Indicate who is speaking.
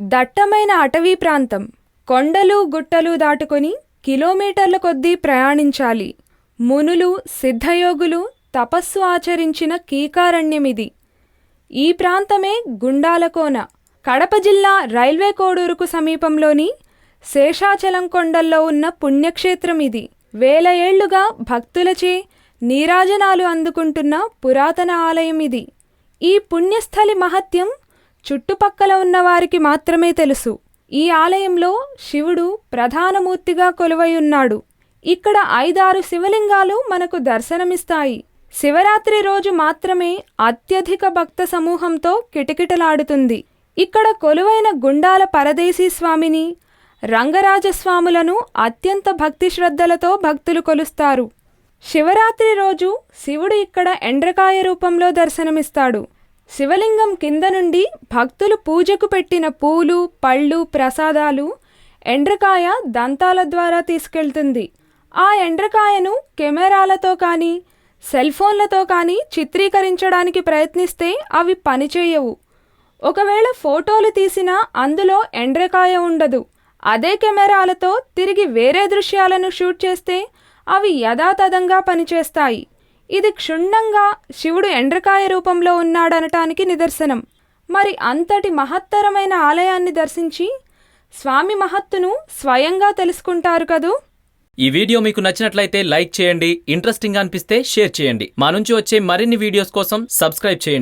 Speaker 1: దట్టమైన అటవీ ప్రాంతం. కొండలు గుట్టలు దాటుకొని కిలోమీటర్ల కొద్దీ ప్రయాణించాలి. మునులు సిద్ధయోగులు తపస్సు ఆచరించిన కీకారణ్యమిది. ఈ ప్రాంతమే గుండాలకోన. కడప జిల్లా రైల్వే కోడూరుకు సమీపంలోని శేషాచలం కొండల్లో ఉన్న పుణ్యక్షేత్రం ఇది వేల ఏళ్ళుగా భక్తులచే నీరాజనాలు అందుకుంటున్న పురాతన ఆలయం ఇది ఈ పుణ్యస్థలి మహత్యం చుట్టుపక్కల ఉన్న వారికి మాత్రమే తెలుసు. ఈ ఆలయంలో శివుడు ప్రధానమూర్తిగా కొలువై ఉన్నాడు. ఇక్కడ ఐదారు శివలింగాలు మనకు దర్శనమిస్తాయి. శివరాత్రి రోజు మాత్రమే అత్యధిక భక్త సమూహంతో కిటకిటలాడుతుంది. ఇక్కడ కొలువైన గుండాల పరదేశీ స్వామిని రంగరాజస్వాములను అత్యంత భక్తి శ్రద్ధలతో భక్తులు కొలుస్తారు. శివరాత్రి రోజు శివుడు ఇక్కడ ఎండ్రకాయ రూపంలో దర్శనమిస్తాడు. శివలింగం కింద నుండి భక్తులు పూజకు పెట్టిన పూలు పళ్ళు ప్రసాదాలు ఎండ్రకాయ దంతాల ద్వారా తీసుకెళ్తుంది. ఆ ఎండ్రకాయను కెమెరాలతో కానీ సెల్ ఫోన్లతో కానీ చిత్రీకరించడానికి ప్రయత్నిస్తే అవి పనిచేయవు. ఒకవేళ ఫోటోలు తీసినా అందులో ఎండ్రకాయ ఉండదు. అదే కెమెరాలతో తిరిగి వేరే దృశ్యాలను షూట్ చేస్తే అవి యథాతథంగా పనిచేస్తాయి. ఇది క్షుణ్ణంగా శివుడు ఎండ్రకాయ రూపంలో ఉన్నాడనటానికి నిదర్శనం. మరి అంతటి మహత్తరమైన ఆలయాన్ని దర్శించి స్వామి మహత్తును స్వయంగా తెలుసుకుంటారు కదూ?
Speaker 2: ఈ వీడియో మీకు నచ్చినట్లయితే లైక్ చేయండి ఇంట్రెస్టింగ్ అనిపిస్తే షేర్ చేయండి. మా నుంచి వచ్చే మరిన్ని వీడియోస్ కోసం సబ్స్క్రైబ్ చేయండి.